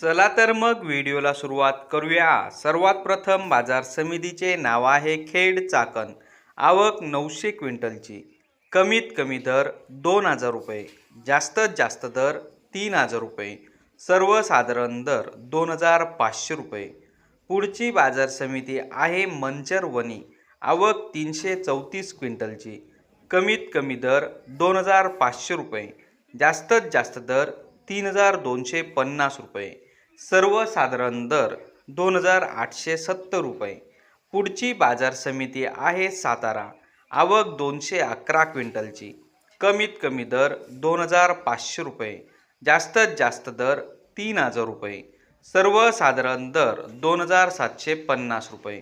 चला तर मग व्हिडिओला सुरुवात करूया. सर्वात प्रथम बाजार समितीचे नाव आहे खेड चाकण. आवक नऊशे क्विंटलची. कमीत कमी दर दोन हजार रुपये. जास्तीत जास्त दर तीन हजार रुपये. सर्वसाधारण दर दोन हजार पाचशे रुपये. पुढची बाजार समिती आहे मंचर वणी. आवक तीनशे चौतीस क्विंटलची. कमीत कमी दर दोन हजार पाचशे रुपये. जास्तीत जास्त दर तीन हजार दोनशे पन्नास रुपये. सर्वसाधारण दर दोन हजार आठशे सत्तर रुपये. पुढची बाजार समिती आहे सातारा. आवक दोनशे अकरा क्विंटलची. कमीत कमी दर दोन हजार पाचशे रुपये. जास्तीत जास्त दर तीन हजार रुपये. सर्वसाधारण दर दोन हजार सातशे पन्नास रुपये.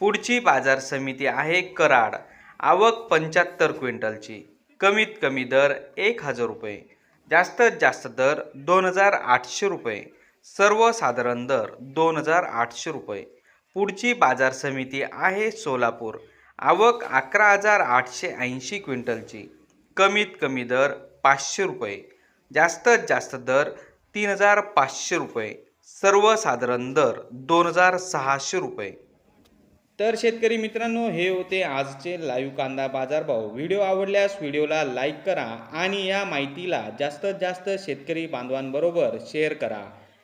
पुढची बाजार समिती आहे कराड. आवक पंच्याहत्तर क्विंटलची. कमीत कमी दर एक हजार रुपये. जास्तीत जास्त दर दोन हजार आठशे रुपये. सर्वसाधारण दर दोन हजार आठशे रुपये. पुढची बाजार समिती आहे सोलापूर. आवक अकरा हजार आठशे ऐंशी क्विंटलची. कमीत कमी दर पाचशे रुपये. जास्तीत जास्त दर तीन हजार पाचशे रुपये. सर्वसाधारण दर दोन हजार सहाशे रुपये. तर शेतकरी मित्रांनो हे होते आजचे लाईव्ह कांदा बाजारभाव. व्हिडिओ आवडल्यास व्हिडिओला लाईक करा आणि या माहितीला जास्तीत जास्त शेतकरी बांधवांबरोबर शेअर करा.